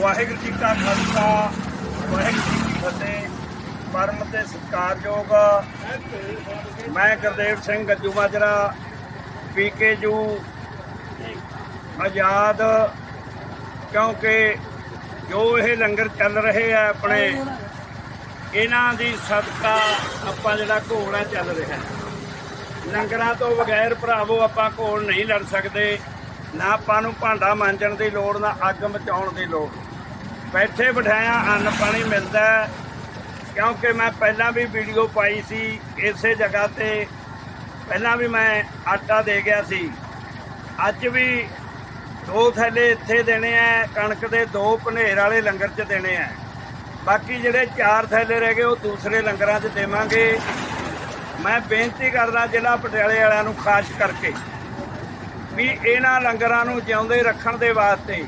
ਵਾਹਿਗੁਰੂ ਜੀ ਕਾ ਖਾਲਸਾ, ਵਾਹਿਗੁਰੂ ਜੀ ਕੀ ਫਤਿਹ। ਪਰਮ ਤੇ ਸਤਿਕਾਰਯੋਗ ਮੈਂ ਗੁਰਦੇਵ ਸਿੰਘ ਗੱਜੂ ਮਾਜਰਾ ਪੀਕੇਯੂ ਆਜ਼ਾਦ, ਕਿਉਂਕਿ ਜੋ ਇਹ ਲੰਗਰ ਚੱਲ ਰਹੇ ਆ ਆਪਣੇ, ਇਹਨਾਂ ਦੀ ਸਦਕਾ ਆਪਾਂ ਜਿਹੜਾ ਘੋੜਾ ਚੱਲ ਰਿਹਾ। ਲੰਗਰਾਂ ਤੋਂ ਬਗੈਰ ਭਰਾਵੋ ਆਪਾਂ ਘੋਲ ਨਹੀਂ ਲੜ ਸਕਦੇ। ਨਾ ਆਪਾਂ ਨੂੰ ਭਾਂਡਾ ਮਾਂਜਣ ਦੀ ਲੋੜ, ਨਾ ਅੱਗ ਮਚਾਉਣ ਦੀ ਲੋੜ। ਬੈਠੇ ਬਿਠਾਇਆ, ਅੰਨ ਪਾਣੀ ਮਿਲਦਾ ਕਿਉਂਕਿ ਮੈਂ ਪਹਿਲਾਂ ਵੀ ਵੀਡੀਓ ਪਾਈ ਸੀ, ਇਸੇ ਜਗ੍ਹਾ ਤੇ ਪਹਿਲਾਂ ਵੀ ਮੈਂ ਆਟਾ ਦੇ ਗਿਆ ਸੀ। ਅੱਜ ਵੀ ਦੋ ਥੈਲੇ ਇੱਥੇ ਦੇਣੇ ਆ ਕਣਕ ਦੇ ਦੋ ਭਨੇਰ ਵਾਲੇ ਲੰਗਰ 'ਚ ਦੇਣੇ ਆ ਬਾਕੀ ਜਿਹੜੇ ਚਾਰ ਥੈਲੇ ਰਹਿ ਗਏ, ਉਹ ਦੂਸਰੇ ਲੰਗਰਾਂ 'ਚ ਦੇਵਾਂਗੇ। ਮੈਂ ਬੇਨਤੀ ਕਰਦਾ ਜ਼ਿਲ੍ਹਾ ਪਟਿਆਲੇ ਵਾਲਿਆਂ ਨੂੰ ਖਾਸ ਕਰਕੇ ਵੀ ਇਹਨਾਂ ਲੰਗਰਾਂ ਨੂੰ ਜਿਉਂਦੇ ਰੱਖਣ ਦੇ ਵਾਸਤੇ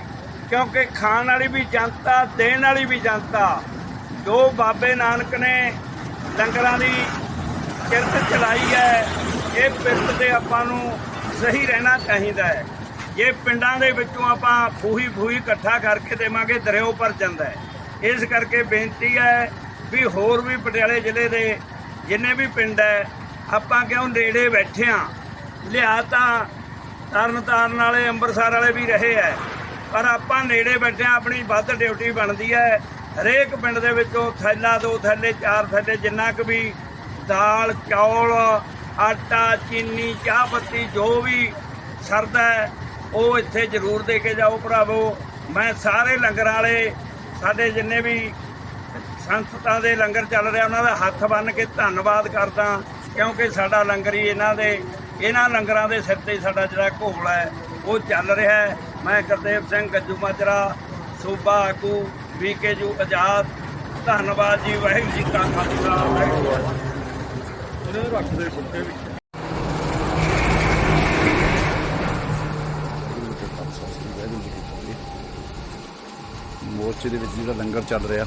ਕਿਉਂਕਿ ਖਾਣ ਵਾਲੀ ਵੀ ਜਨਤਾ, ਦੇਣ ਵਾਲੀ ਵੀ ਜਨਤਾ। ਜੋ ਬਾਬੇ ਨਾਨਕ ਨੇ ਲੰਗਰਾਂ ਦੀ ਕਿਰਤ ਚਲਾਈ ਹੈ, ਇਹ ਪਿਰਤ ਤੇ ਆਪਾਂ ਨੂੰ ਸਹੀ ਰਹਿਣਾ ਚਾਹੀਦਾ ਹੈ। ਜੇ ਪਿੰਡਾਂ ਦੇ ਵਿੱਚੋਂ ਆਪਾਂ ਫੂਹੀ ਫੂਹੀ ਇਕੱਠਾ ਕਰਕੇ ਦੇਵਾਂਗੇ, ਦਰਿਓ ਭਰ ਜਾਂਦਾ ਹੈ। ਇਸ ਕਰਕੇ ਬੇਨਤੀ ਹੈ ਵੀ ਹੋਰ ਵੀ ਪਟਿਆਲੇ ਜ਼ਿਲ੍ਹੇ ਦੇ ਜਿੰਨੇ ਵੀ ਪਿੰਡ ਹੈ, ਆਪਾਂ ਕਿਉਂ ਨੇੜੇ ਬੈਠੇ ਆ ਲਿਆ ਤਾਂ ਤਰਨ ਤਾਰਨ ਵਾਲੇ, ਅੰਮ੍ਰਿਤਸਰ ਵਾਲੇ ਵੀ ਰਹੇ ਐ ਪਰ ਆਪਾਂ ਨੇੜੇ ਬੈਠੇ ਹਾਂ, ਆਪਣੀ ਵੱਧ ਡਿਊਟੀ ਬਣਦੀ ਹੈ। ਹਰੇਕ ਪਿੰਡ ਦੇ ਵਿੱਚੋਂ ਥੈਲਾ ਦੋ ਥੈਲੇ ਚਾਰ ਥੈਲੇ ਜਿੰਨਾ ਕੁ ਵੀ ਦਾਲ ਚੌਲ ਆਟਾ ਚੀਨੀ ਚਾਹ ਪੱਤੀ ਜੋ ਵੀ ਸਰਦਾ ਹੈ ਉਹ ਇੱਥੇ ਜ਼ਰੂਰ ਦੇ ਕੇ ਜਾਓ ਭਰਾਵੋ। ਮੈਂ ਸਾਰੇ ਲੰਗਰਾਂ ਵਾਲੇ ਸਾਡੇ ਜਿੰਨੇ ਵੀ ਸੰਸਥਾ ਦੇ ਲੰਗਰ ਚੱਲ ਰਿਹਾ ਉਹਨਾਂ ਦਾ ਹੱਥ ਬੰਨ ਕੇ ਧੰਨਵਾਦ ਕਰਦਾ ਕਿਉਂਕਿ ਸਾਡਾ ਲੰਗਰ ਹੀ ਇਹਨਾਂ ਦੇ ਇਹਨਾਂ ਲੰਗਰਾਂ ਦੇ ਸਿਰ ਤੇ ਸਾਡਾ ਜਿਹੜਾ ਘੋਲ ਹੈ। ਉਹ ਚੱਲ ਰਿਹਾ ਹੈ। ਮੈਂ ਗੁਰਦੇਵ ਸਿੰਘ ਗੱਜੂ ਮਾਜਰਾ ਸੂਬਾ ਆਗੂ ਵੀਕੇਯੂ ਆਜ਼ਾਦ। ਧੰਨਵਾਦ ਜੀ ਵਾਹਿਗੁਰੂ ਜੀ ਕਾ ਖਾਲਸਾ ਵਾਹਿਗੁਰੂ ਜੀ ਕੀ ਫਤਿਹ। ਉਹਨੇ ਰੱਖ ਦੇ ਫੁੱਕੇ ਵਿੱਚ। ਮੋਰਚੇ ਦੇ ਵਿੱਚ ਜਿਹੜਾ ਲੰਗਰ ਚੱਲ ਰਿਹਾ